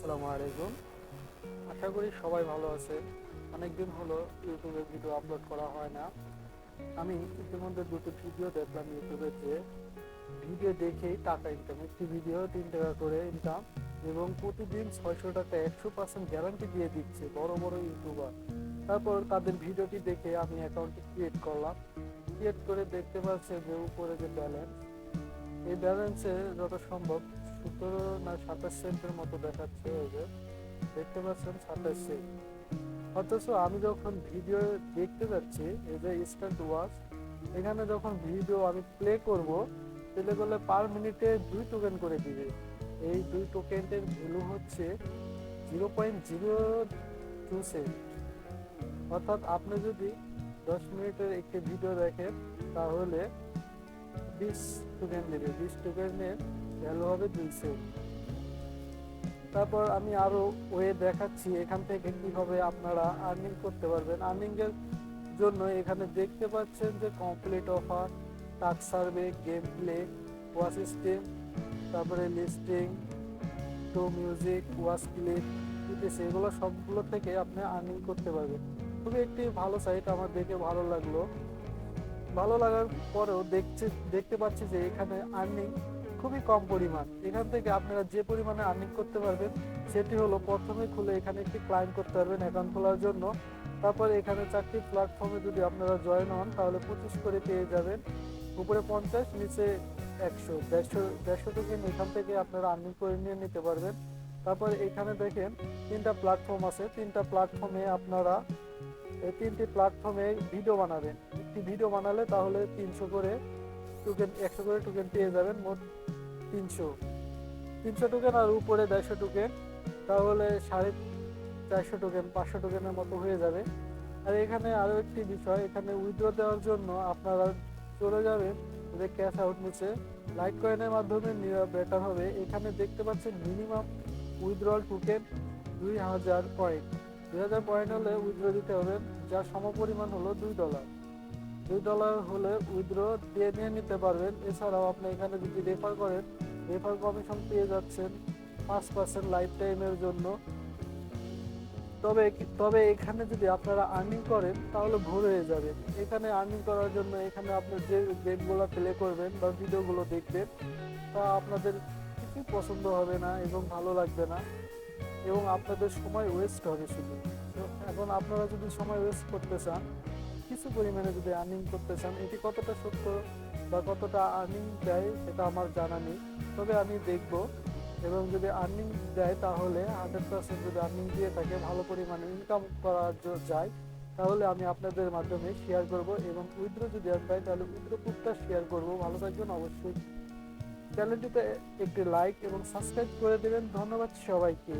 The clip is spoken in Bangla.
আসসালামু আলাইকুম। আশা করি সবাই ভালো আছে। অনেকদিন হলো ইউটিউবে ভিডিও আপলোড করা হয় না। আমি ইতিমধ্যে দুটো ভিডিও দেখলাম ইউটিউবে যে ভিডিও দেখেই টাকা ইনকাম একটি ভিডিও তিন টাকা করে ইনকাম এবং প্রতিদিন ছয়শো টাকা, একশো পার্সেন্ট গ্যারান্টি দিয়ে দিচ্ছে বড় বড় ইউটিউবার। তারপর তাদের ভিডিওটি দেখে আমি অ্যাকাউন্টটি ক্রিয়েট করলাম। ক্রিয়েট করে দেখতে পাচ্ছে যে উপরে যে ব্যালেন্স এই ব্যালেন্সে যত সম্ভব সতেরো না সাতাশ সেন্টের মতো দেখাচ্ছে ওই যে। দেখতে পাচ্ছেন সাতাশ সেন্ট। অথচ আমি যখন ভিডিও দেখতে যাচ্ছি, এই যে ইনস্ট্যান্ট ওয়াচ এখানে যখন ভিডিও আমি প্লে করব প্লে করলে পার মিনিটে দুই টোকেন করে দিবে। এই দুই টোকেনের ভ্যালু হচ্ছে zero point zero two cent অর্থাৎ আপনি যদি দশ মিনিটের একটি ভিডিও দেখেন, তাহলে বিশ টোকেন দেবে বিশ টোকেনের ভ্যালু হবে তারপর আমি আরও ওয়ে দেখাচ্ছি, এখান থেকে কীভাবে আপনারা আর্নিং করতে পারবেন। আর্নিং এর জন্য এখানে দেখতে পাচ্ছেন যে complete offer take survey game play watch তারপরে listening to music watch clip ইত্যাদি এগুলো সবগুলো থেকে আপনি আর্নিং করতে পারবেন। খুবই একটি ভালো সাইট আমার দেখে ভালো লাগল। ভালো লাগার পরেও দেখছে, দেখতে পাচ্ছি যে এখানে আর্নিং খুবই কম পরিমাণ। এখান থেকে আপনারা যে পরিমাণে আর্নিং করতে পারবেন, সেটি হলো প্রথমে খুলে এখানে একটি ক্লায়েন্ট করতে পারবেন অ্যাকাউন্ট খোলার জন্য। তারপর এখানে চারটি প্ল্যাটফর্মে যদি আপনারা জয়েন হন, তাহলে পঁচিশ করে পেয়ে যাবেন। উপরে পঞ্চাশ, নিচে একশো। দেড়শো দেড়শো থেকে এখান থেকে আপনারা আর্নিং করে নিয়ে নিতে পারবেন। তারপর এখানে দেখেন তিনটা প্ল্যাটফর্ম আছে। তিনটা প্ল্যাটফর্মে আপনারা এই তিনটি প্ল্যাটফর্মে ভিডিও বানাবেন। একটি ভিডিও বানালে তাহলে তিনশো করে টোকেন একশো করে টোকেন পেয়ে যাবেন, মোট তিনশো। তিনশো টোকেন আর উপরে দেড়শো টোকেন তাহলে সাড়ে চারশো টোকেন পাঁচশো টোকেনের মতো হয়ে যাবে। আর এখানে আরও একটি বিষয়, এখানে উইথড্র দেওয়ার জন্য আপনারা চলে যাবেন, যে ক্যাশ আউট নিচে। লাইট কয়েনের মাধ্যমে বেটার হবে। এখানে দেখতে পাচ্ছেন মিনিমাম উইথড্রল টোকেন দুই হাজার পয়েন্ট দুই হাজার পয়েন্ট হলে উইথড্র দিতে হবে, যার সমপরিমাণ হলো দুই ডলার। দুই ডলার হলে উইথড্র দিয়ে নিয়ে নিতে পারবেন। এছাড়াও আপনি এখানে যদি রেফার করেন, রেফার কমিশন পেয়ে যাচ্ছেন পাঁচ পার্সেন্ট লাইফ টাইমের জন্য। তবে তবে এখানে যদি আপনারা আর্নিং করেন, তাহলে ভুল হয়ে যাবে। এখানে আর্নিং করার জন্য এখানে আপনি যে গেমগুলো প্লে করবেন বা ভিডিওগুলো দেখবেন, তা আপনাদের কিছুই পছন্দ হবে না এবং ভালো লাগবে না। এবং আপনাদের সময় ওয়েস্ট হবে শুধু। এখন আপনারা যদি সময় ওয়েস্ট করতে চান, কিছু পরিমাণে যদি আর্নিং করতে চান, এটি কতটা সত্য বা কতটা আর্নিং দেয় সেটা আমার জানা নেই। তবে আমি দেখব এবং যদি আর্নিং দেয় তাহলে হান্ড্রেড পার্সেন্ট যদি আর্নিং দিয়ে থাকে, ভালো পরিমাণে ইনকাম করা যায়, তাহলে আমি আপনাদের মাধ্যমে শেয়ার করব এবং উইথড্র যদি আমি পাই, তাহলে উইথড্র প্রুফটা শেয়ার করব। ভালো থাকবেন, অবশ্যই। চ্যানেলটিতে একটি লাইক এবং সাবস্ক্রাইব করে দেবেন। ধন্যবাদ সবাইকে।